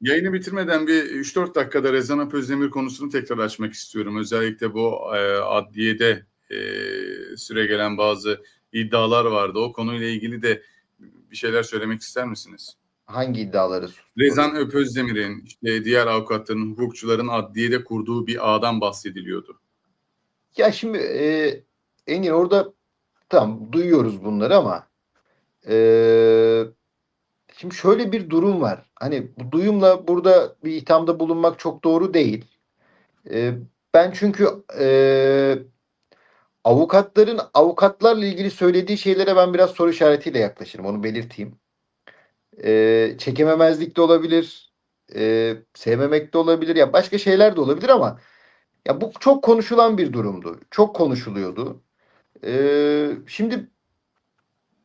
Yayını bitirmeden bir 3-4 dakikada Rezan Özdemir konusunu tekrar açmak istiyorum. Özellikle bu e, adliyede e, süre gelen bazı iddialar vardı. O konuyla ilgili de bir şeyler söylemek ister misiniz? Hangi iddiaları? Rezan Öp Özdemir'in, işte diğer avukatların, hukukçuların adliyede kurduğu bir ağdan bahsediliyordu. Ya şimdi e, Engin orada tam duyuyoruz bunları ama e, şimdi şöyle bir durum var. Hani bu duyumla burada bir ithamda bulunmak çok doğru değil. E, ben çünkü e, avukatların avukatlarla ilgili söylediği şeylere ben biraz soru işaretiyle yaklaşırım. Onu belirteyim. E, çekememezlik de olabilir. E, sevmemek de olabilir. Ya başka şeyler de olabilir ama ya bu çok konuşulan bir durumdu. Çok konuşuluyordu. Ee, şimdi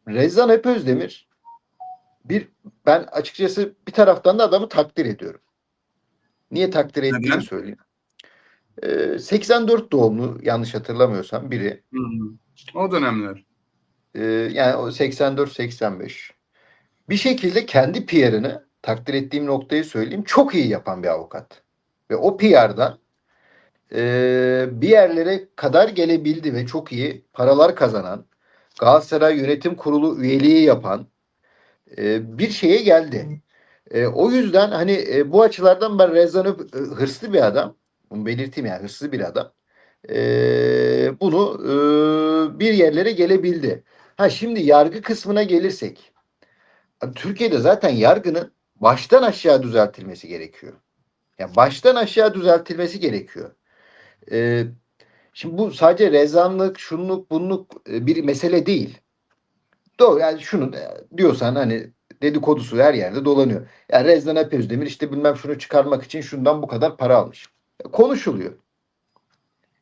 Rezan Hep Özdemir bir ben açıkçası bir taraftan da adamı takdir ediyorum. Niye takdir ettiğimi Neden? söyleyeyim. Ee, 84 doğumlu yanlış hatırlamıyorsam biri. Hı hı. O dönemler. Ee, yani o 84-85. Bir şekilde kendi PR'ını takdir ettiğim noktayı söyleyeyim çok iyi yapan bir avukat. Ve o PR'dan e, bir yerlere kadar gelebildi ve çok iyi paralar kazanan Galatasaray Yönetim Kurulu üyeliği yapan e, bir şeye geldi. E, o yüzden hani e, bu açılardan ben Rezan Öp- e, hırslı bir adam. Bunu belirteyim yani hırslı bir adam. Bunu bir yerlere gelebildi. Ha şimdi yargı kısmına gelirsek. Türkiye'de zaten yargının baştan aşağı düzeltilmesi gerekiyor. Yani baştan aşağı düzeltilmesi gerekiyor. Şimdi bu sadece rezanlık, şunluk, bunluk bir mesele değil. Doğru yani şunu diyorsan hani dedikodusu her yerde dolanıyor. Yani Rezan Alp Özdemir işte bilmem şunu çıkarmak için şundan bu kadar para almış. Konuşuluyor.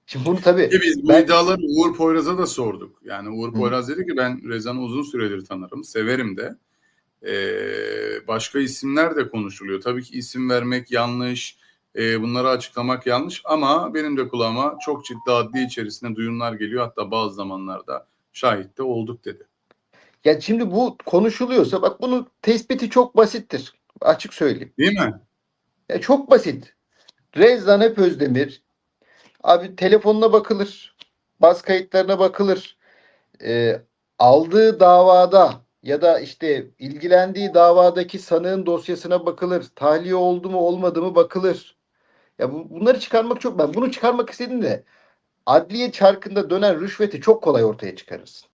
Şimdi bunu tabii biz bu ben- iddiaları Uğur Poyraz'a da sorduk. Yani Uğur Hı. Poyraz dedi ki ben Rezan'ı uzun süredir tanırım, severim de. Ee, başka isimler de konuşuluyor. Tabii ki isim vermek yanlış, e, bunları açıklamak yanlış ama benim de kulağıma çok ciddi adli içerisinde duyumlar geliyor. Hatta bazı zamanlarda şahit de olduk dedi. Ya şimdi bu konuşuluyorsa bak bunun tespiti çok basittir. Açık söyleyeyim. Değil mi? Ya çok basit. Rezan Hep Özdemir abi telefonuna bakılır. Baz kayıtlarına bakılır. Ee, aldığı davada ya da işte ilgilendiği davadaki sanığın dosyasına bakılır. Tahliye oldu mu olmadı mı bakılır. Ya bu, bunları çıkarmak çok ben bunu çıkarmak istedim de adliye çarkında dönen rüşveti çok kolay ortaya çıkarırsın.